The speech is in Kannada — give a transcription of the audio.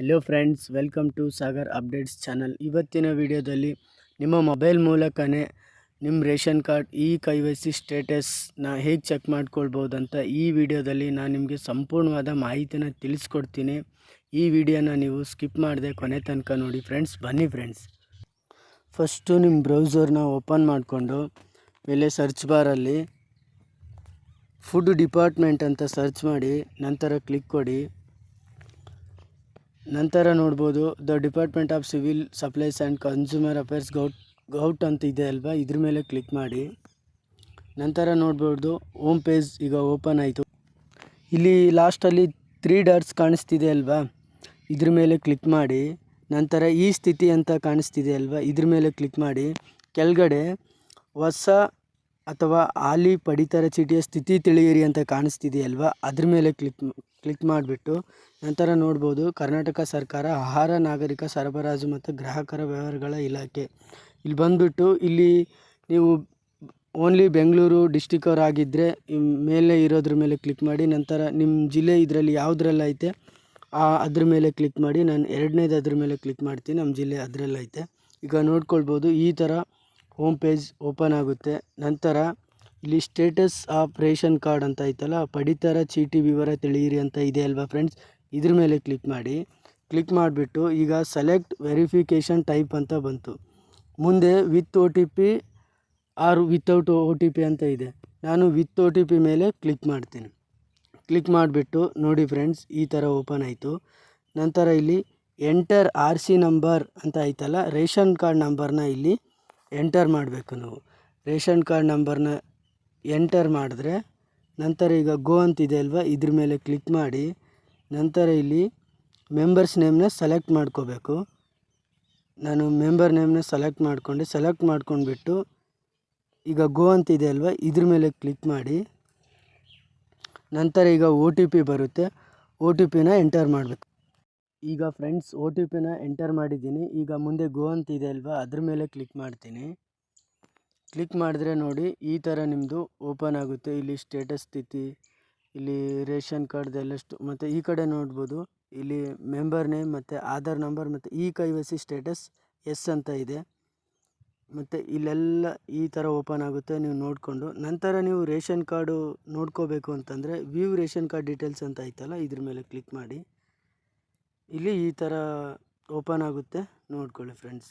Hello friends welcome to Sagar updates channel ಇವತ್ತಿನ ವಿಡಿಯೋದಲ್ಲಿ ನಿಮ್ಮ ಮೊಬೈಲ್ ಮೂಲಕನೇ ನಿಮ್ಮ ರೇಷನ್ ಕಾರ್ಡ್ ಈ ಕೈ ವೈ ಸಿ ಸ್ಟೇಟಸ್ನ ಹೇಗೆ ಚೆಕ್ ಮಾಡ್ಕೊಳ್ಬೋದು ಅಂತ ಈ ವಿಡಿಯೋದಲ್ಲಿ ನಾನು ನಿಮಗೆ ಸಂಪೂರ್ಣವಾದ ಮಾಹಿತಿನ ತಿಳಿಸ್ಕೊಡ್ತೀನಿ. ಈ ವಿಡಿಯೋನ ನೀವು ಸ್ಕಿಪ್ ಮಾಡದೆ ಕೊನೆ ತನಕ ನೋಡಿ ಫ್ರೆಂಡ್ಸ್ ಬನ್ನಿ ಫ್ರೆಂಡ್ಸ್ ಫಸ್ಟು ನಿಮ್ಮ ಬ್ರೌಸರ್ನ ಓಪನ್ ಮಾಡಿಕೊಂಡು ಮೇಲೆ ಸರ್ಚ್ ಬಾರಲ್ಲಿ ಫುಡ್ ಡಿಪಾರ್ಟ್ಮೆಂಟ್ ಅಂತ ಸರ್ಚ್ ಮಾಡಿ, ನಂತರ ಕ್ಲಿಕ್ ಕೊಡಿ. ನಂತರ ನೋಡ್ಬೋದು, the department of civil supplies and consumer affairs govt govt ಅಂತ ಇದೆ ಅಲ್ವಾ? ಇದ್ರ ಮೇಲೆ ಕ್ಲಿಕ್ ಮಾಡಿ. ನಂತರ ನೋಡ್ಬೋದು ಓಮ್ ಪೇಜ್ ಈಗ ಓಪನ್ ಆಯಿತು. ಇಲ್ಲಿ ಲಾಸ್ಟಲ್ಲಿ ತ್ರೀ ಡಾಟ್ಸ್ ಕಾಣಿಸ್ತಿದೆ ಅಲ್ವಾ? ಇದ್ರ ಮೇಲೆ ಕ್ಲಿಕ್ ಮಾಡಿ. ನಂತರ ಈ ಸ್ಥಿತಿ ಅಂತ ಕಾಣಿಸ್ತಿದೆ ಅಲ್ವಾ? ಇದ್ರ ಮೇಲೆ ಕ್ಲಿಕ್ ಮಾಡಿ. ಕೆಳಗಡೆ, ಹೊಸ ಅಥವಾ ಆಲಿ ಪಡಿತರ ಚೀಟಿಯ ಸ್ಥಿತಿ ತಿಳಿಯಿರಿ ಅಂತ ಕಾಣಿಸ್ತಿದೆಯಲ್ವಾ ಅದ್ರ ಮೇಲೆ ಕ್ಲಿಕ್ ಕ್ಲಿಕ್ ಮಾಡಿಬಿಟ್ಟು ನಂತರ ನೋಡ್ಬೋದು ಕರ್ನಾಟಕ ಸರ್ಕಾರ ಆಹಾರ, ನಾಗರಿಕ ಸರಬರಾಜು ಮತ್ತು ಗ್ರಾಹಕರ ವ್ಯವಹಾರಗಳ ಇಲಾಖೆ. ಇಲ್ಲಿ ಬಂದುಬಿಟ್ಟು ಇಲ್ಲಿ ನೀವು ಓನ್ಲಿ ಬೆಂಗಳೂರು ಡಿಸ್ಟಿಕ್ ಅವರಾಗಿದ್ದರೆ ಮೇಲೆ ಇರೋದ್ರ ಮೇಲೆ ಕ್ಲಿಕ್ ಮಾಡಿ, ನಂತರ ನಿಮ್ಮ ಜಿಲ್ಲೆ ಇದರಲ್ಲಿ ಯಾವುದ್ರಲ್ಲಿ ಐತೆ, ಆ ಅದ್ರ ಮೇಲೆ ಕ್ಲಿಕ್ ಮಾಡಿ, ನಾನು ಎರಡನೇದು ಅದ್ರ ಮೇಲೆ ಕ್ಲಿಕ್ ಮಾಡ್ತೀನಿ, ನಮ್ಮ ಜಿಲ್ಲೆ ಅದರಲ್ಲೈತೆ ಈಗ ನೋಡ್ಕೊಳ್ಬೋದು ಈ ಥರ ಹೋಮ್ ಪೇಜ್ ಓಪನ್ ಆಗುತ್ತೆ. ನಂತರ ಇಲ್ಲಿ ಸ್ಟೇಟಸ್ ಆಫ್ ರೇಷನ್ ಕಾರ್ಡ್ ಅಂತ ಐತಲ್ಲ, ಪಡಿತರ ಚೀಟಿ ವಿವರ ತಿಳಿಯಿರಿ ಅಂತ ಇದೆ ಅಲ್ವಾ ಫ್ರೆಂಡ್ಸ್ ಇದ್ರ ಮೇಲೆ ಕ್ಲಿಕ್ ಮಾಡಿ. ಕ್ಲಿಕ್ ಮಾಡಿಬಿಟ್ಟು ಈಗ ಸೆಲೆಕ್ಟ್ ವೆರಿಫಿಕೇಷನ್ ಟೈಪ್ ಅಂತ ಬಂತು. ಮುಂದೆ with O T P or without O T P ಅಂತ ಇದೆ. ನಾನು ವಿತ್ ಒ ಟಿ ಪಿ ಮೇಲೆ ಕ್ಲಿಕ್ ಮಾಡ್ತೀನಿ. ಕ್ಲಿಕ್ ಮಾಡಿಬಿಟ್ಟು ನೋಡಿ ಫ್ರೆಂಡ್ಸ್ ಈ ಥರ ಓಪನ್ ಆಯಿತು. ನಂತರ ಇಲ್ಲಿ ಎಂಟರ್ ಆರ್ ಸಿ ನಂಬರ್ ಅಂತ ಐತಲ್ಲ, ರೇಷನ್ ಕಾರ್ಡ್ ನಂಬರ್ನ ಇಲ್ಲಿ ಎಂಟರ್ ಮಾಡಬೇಕು ನಾವು. ರೇಷನ್ ಕಾರ್ಡ್ ನಂಬರ್ನ ಎಂಟರ್ ಮಾಡಿದ್ರೆ, ನಂತರ ಈಗ ಗೋ ಅಂತಿದೆ ಅಲ್ವಾ? ಇದ್ರ ಮೇಲೆ ಕ್ಲಿಕ್ ಮಾಡಿ, ನಂತರ ಇಲ್ಲಿ ಮೆಂಬರ್ಸ್ ನೇಮ್ನ ಸೆಲೆಕ್ಟ್ ಮಾಡ್ಕೋಬೇಕು. ನಾನು ಮೆಂಬರ್ ನೇಮ್ನ ಸೆಲೆಕ್ಟ್ ಮಾಡಿಕೊಂಡೆ. ಸೆಲೆಕ್ಟ್ ಮಾಡ್ಕೊಂಡ್ಬಿಟ್ಟು ಈಗ ಗೋ ಅಂತಿದೆ ಅಲ್ವಾ? ಇದ್ರ ಮೇಲೆ ಕ್ಲಿಕ್ ಮಾಡಿ, ನಂತರ ಈಗ ಓ ಟಿ ಪಿ ಬರುತ್ತೆ. ಒ ಟಿ ಪಿನ ಎಂಟರ್ ಮಾಡಬೇಕು. ಈಗ ಫ್ರೆಂಡ್ಸ್ ಒ ಟಿ ಪಿನ ಎಂಟರ್ ಮಾಡಿದ್ದೀನಿ. ಈಗ ಮುಂದೆ ಗೋ ಅಂತಿದೆ ಅಲ್ವಾ? ಅದ್ರ ಮೇಲೆ ಕ್ಲಿಕ್ ಮಾಡ್ತೀನಿ. ಕ್ಲಿಕ್ ಮಾಡಿದ್ರೆ ನೋಡಿ, ಈ ಥರ ನಿಮ್ಮದು ಓಪನ್ ಆಗುತ್ತೆ. ಇಲ್ಲಿ ಸ್ಟೇಟಸ್ ಸ್ಥಿತಿ, ಇಲ್ಲಿ ರೇಷನ್ ಕಾರ್ಡ್ದೆಲ್ಲಷ್ಟು ಮತ್ತು ಈ ಕಡೆ ನೋಡ್ಬೋದು, ಇಲ್ಲಿ ಮೆಂಬರ್ ನೇಮ್ ಮತ್ತು ಆಧಾರ್ ನಂಬರ್, ಮತ್ತು ಈ ಕೈ ಸಿ ಸ್ಟೇಟಸ್ ಎಸ್ ಅಂತ ಇದೆ. ಮತ್ತು ಇಲ್ಲೆಲ್ಲ ಈ ಥರ ಓಪನ್ ಆಗುತ್ತೆ, ನೀವು ನೋಡಿಕೊಂಡು. ನಂತರ ನೀವು ರೇಷನ್ ಕಾರ್ಡು ನೋಡ್ಕೋಬೇಕು ಅಂತಂದರೆ, ವ್ಯೂ ರೇಷನ್ ಕಾರ್ಡ್ ಡೀಟೇಲ್ಸ್ ಅಂತ ಐತಲ್ಲ, ಇದ್ರ ಮೇಲೆ ಕ್ಲಿಕ್ ಮಾಡಿ. ಇಲ್ಲಿ ಈ ಥರ ಓಪನ್ ಆಗುತ್ತೆ, ನೋಡ್ಕೊಳ್ಳಿ ಫ್ರೆಂಡ್ಸ್.